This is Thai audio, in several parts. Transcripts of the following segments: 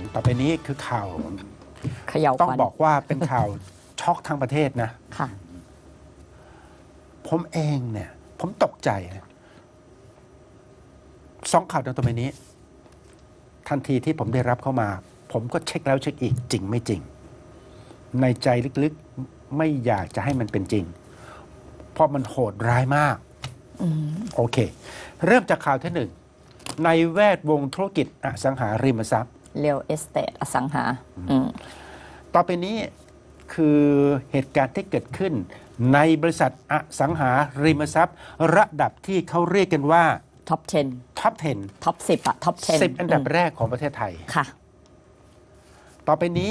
งต่อไปนี้คือข่าว เขย่าต้องขวัญบอกว่าเป็นข่าวช็อกทั้งประเทศนะค่ะ ผมเองเนี่ย ผมตกใจนะสองข่าวดังต่อไปนี้ ทันทีที่ผมได้รับเข้ามา ผมก็เช็คแล้วเช็คอีกจริงไม่จริง ในใจลึกๆไม่อยากจะให้มันเป็นจริง เพราะมันโหดร้ายมากอืมโอเค เริ่มจากข่าวที่หนึ่งในแวดวงธุรกิจอสังหาริมทรัพย์ เรียลเอสเตทอสังหาอืมต่อไปนี้คือเหตุการณ์ที่เกิดขึ้น ในบริษัทอสังหาริมทรัพย์ ระดับที่เขาเรียกกันว่าท็อป 10ท็อป 10ท็อป 10อะท็อป 10 10 อันดับแรกของประเทศไทยค่ะ ต่อไปนี้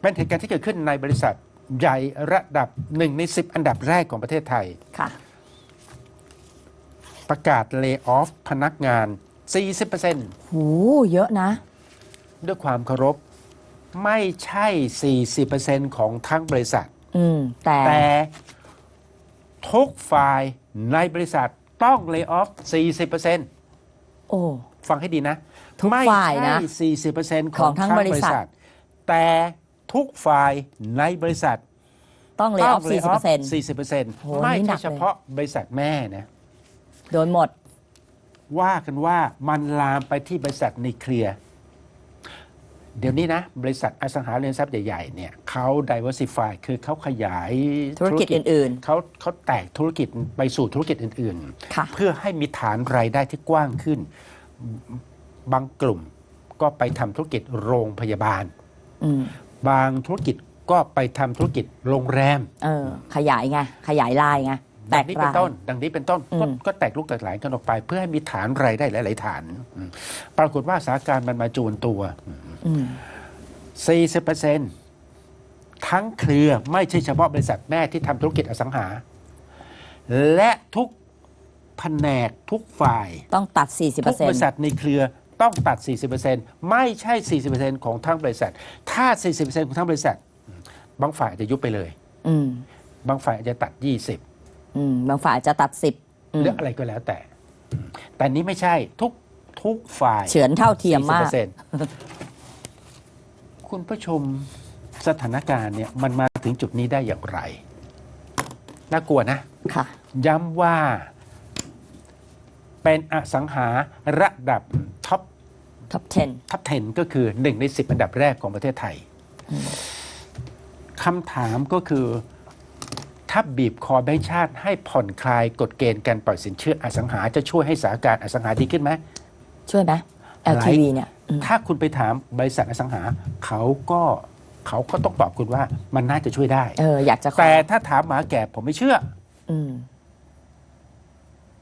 เป็นเหตุการณ์ที่เกิดขึ้นในบริษัทใหญ่ระดับหนึ่งใน 10 อันดับแรกของประเทศไทยค่ะ ประกาศเลิกออฟพนักงาน 40%หูเยอะนะ ด้วยความเคารพ ไม่ใช่ 40%ของทั้งบริษัท อืม แต่ แต่ทุกฝ่ายในบริษัทต้องเลิกออฟ 40%โอ้ ฟังให้ดีนะ ทุกฝ่ายนะไม่ใช่ 40%ขขอองงทั้ทั้งงบบริริษัษัททแต่ทุกฝ่ายในบริษัทต้องเลต้ยออองฟ lay off 40%โห40%ไม่นี่หนัใช่กเลย เฉพาะบริษัทแม่นะ โดนหมด ว่ากันว่ามันลามไปที่บริษัทในเคลียร์เดี๋ยวนี้นะ บริษัทอสังหาริมทรัพย์ใหญ่ๆเนี่ยเขา diversify คือเขาขยายธุรกิจอื่นเขาเขาแตกธุรกิจไปสู่ธุรกิจอื่นๆค่ะเพื่อให้มีฐานรายได้ที่กว้างขึ้น บางกลุ่มก็ไปทำธุรกิจโรงพยาบาลอืมบางธุรกิจก็ไปทำธุรกิจโรงแรมเออขยายไง ขยายลายไง แตดักนี้ราเป็นยต้น ดังนี้เป็นต้นก็อืมก็แตกลูกแตกหลายกันออกไป เพื่อให้มีฐานรายได้หลาย ๆ ฐานอืมปรากฏว่าสถานการณ์มันมาจูนตัวอืม40%ทั้งเครือไม่ใช่เฉพาะบริษัทแม่ที่ทำธุรกิจอสังหา และทุกแผนกทุกฝ่าย ต้องตัดทุกบริษั40%ทในเครือต้องตัด 40%ไม่ใช่ 40%ของทั้งบริษัท ถ้า 40%ของทั้งบริษัท บางฝ่ายจะยุบไปเลยอืมบางฝ่ายอาจจะตัด 20 อืมบางฝ่ายจะตัด10อืมหรืออะไรก็แล้วแต่ แต่นี้ไม่ใช่ทุกทุกฝ่ายเฉือนเท่าเทียมมาก40%คุณผู้ชมสถานการณ์เนี่ยมันมาถึงจุดนี้ได้อย่างไร น่ากลัวนะค่ะ ย้ำว่าเป็นอสังหาระดับท็อปท็อป 10 ท็อป 10 ก็คือ1ใน10อันดับแรกของประเทศไทยคำถามก็คือ ถ้าบีบคอแบงค์ชาติให้ผ่อนคลายกฎเกณฑ์การปล่อยสินเชื่ออสังหาจะช่วยให้สถานการณ์อสังหาดีขึ้นไหมช่วยไหม LTV เนี่ยอืมถ้าคุณไปถามบริษัทอสังหา เขาก็เขาก็ต้องตอบคุณว่ามันน่าจะช่วยได้ เอออยากจะขอแต่ถ้าถามหมาแก่ผมไม่เชื่อ อืม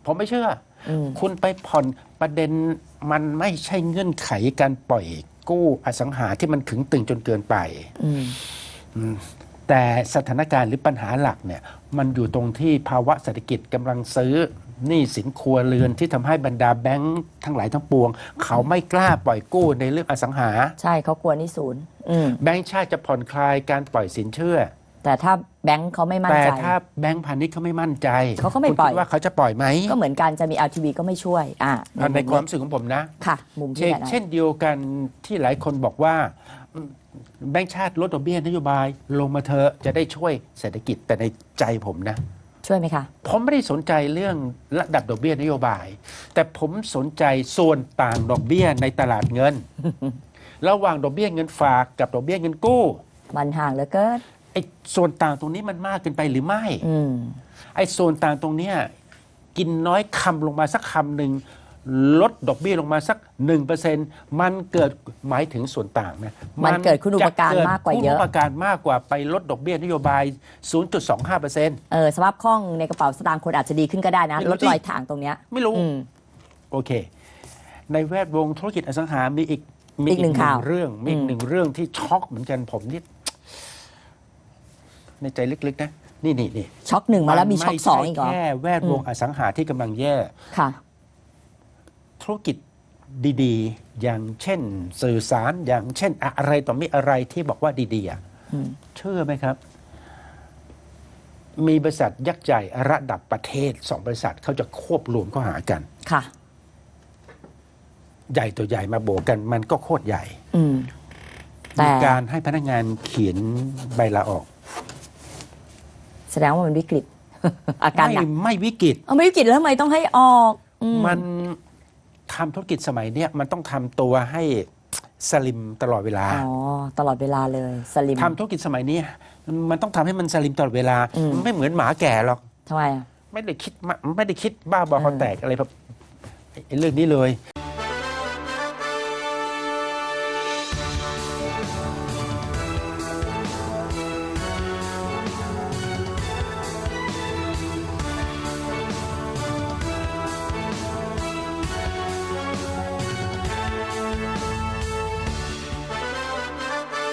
ผมไม่เชื่ออืมคุณไปผ่อนประเด็นมันไม่ใช่เงื่อนไขการปล่อยกู้อสังหาที่มันขึงตึงจนเกินไป อืม อืม แต่สถานการณ์หรือปัญหาหลักเนี่ยมันอยู่ตรงที่ภาวะเศรษฐกิจกำลังซื้อหนี้สินครัวเรือนที่ทำให้บรรดาแบงค์ทั้งหลายทั้งปวง เขาไม่กล้าปล่อยกู้ในเรื่องอสังหา ใช่เขากลัวหนี่ศูนย์อืมแบงค์ชาติจะผ่อนคลายการปล่อยสินเชื่อ แต่ถ้าแบงค์เขาไม่มั่นแต่ใจ ถ้าแบงค์พาณิชย์เขาไม่มั่นใจเขาก็ไม่คุณปล่อย คิดว่าเขาจะปล่อยไหมก็เหมือนกันจะมี LTV ก็ไม่ช่วย อ่าในมุความรู้สึกของผมนะ ค่ะ มุมเช่ที่นแบบนั้นเช่นเดียวกันที่หลายคนบอกว่าอืม แบงค์ชาติลดดอกเบี้ยนโยบาย ลงมาเถอะจะได้ช่วยเศรษฐกิจแต่ในใจผมนะ ช่วยไหมคะผมไม่ได้สนใจเรื่องระดับดอกเบี้ยนโยบาย แต่ผมสนใจส่วนต่างดอกเบี้ยในตลาดเงิน ระหว่างดอกเบี้ยเงินฝากกับดอกเบี้ยเงินกู้มันห่างเหลือเกินไอ้ส่วนต่างตรงนี้มันมากเกินไปหรือไม่อืม ไอ้ส่วนต่างตรงเนี้ยกินน้อยคำลงมาสักคำหนึ่ง ลดดอกเบี้ยลงมาสักหนึ่งเปอร์เซ็นมันเกิดหมายถึงส่วนต่างนะมันเกิดคุณูปการจะมากกว่าเยอะคุณูปการมากกว่าไปลดดอกเบี้ยนโยบาย 0.25เปอร์เซ็นเออสภาพคล่องในกระเป๋าสตางค์คนอาจจะดีขึ้นก็ได้นะไม่รู้ลดรอยถ่างตรงเนี้ยไม่รู้อืมโอเค ในแวดวงธุรกิจอสังหามีอีกมีอีกหนึ่งข่าวเรื่องมีอีอืกมหนึ่งเรื่องที่ช็อกเหมือนกันผมนี่ในใจลึกๆนะนี่นี่นี่ช็อคหนึ่งมาแล้วมีช็อคสองไใช่อีกเหรอแค่แวดวงอสังหาที่กำลังแย่ค่ะ ธุรกิจดีๆ อย่างเช่น สื่อสารอย่างเช่นอะไรต่อมีอะไรที่บอกว่าดีๆอะอืมเชื่อไหมครับ มีบริษัทยักษ์ใหญ่ระดับประเทศสองบริษัทเขาจะควบรวมเข้าหากันค่ะ ใหญ่ตัวใหญ่มาโบกกัน มันก็โคตรใหญ่อืมแต่มีการให้พนักงานเขียนใบลาออก แสดงว่ามันวิกฤตอาการไม่หนักไม่วิกฤตเอาไม่วิกฤตแล้วทำไมต้องให้ออกอืมมัน ทำธุรกิจสมัยเนี้ยมันต้องทำตัวให้สลิมตลอดเวลา อ๋อ ตลอดเวลาเลยสลิมทำธุรกิจสมัยนี้มันต้องทำให้มันสลิมตลอดเวลาอืมมันไม่เหมือนหมาแก่หรอกทำไมอะไม่ได้คิดมากไม่ได้คิดบ้าบอคอแตกอะไรแบบไอ้เรื่องนี้เลย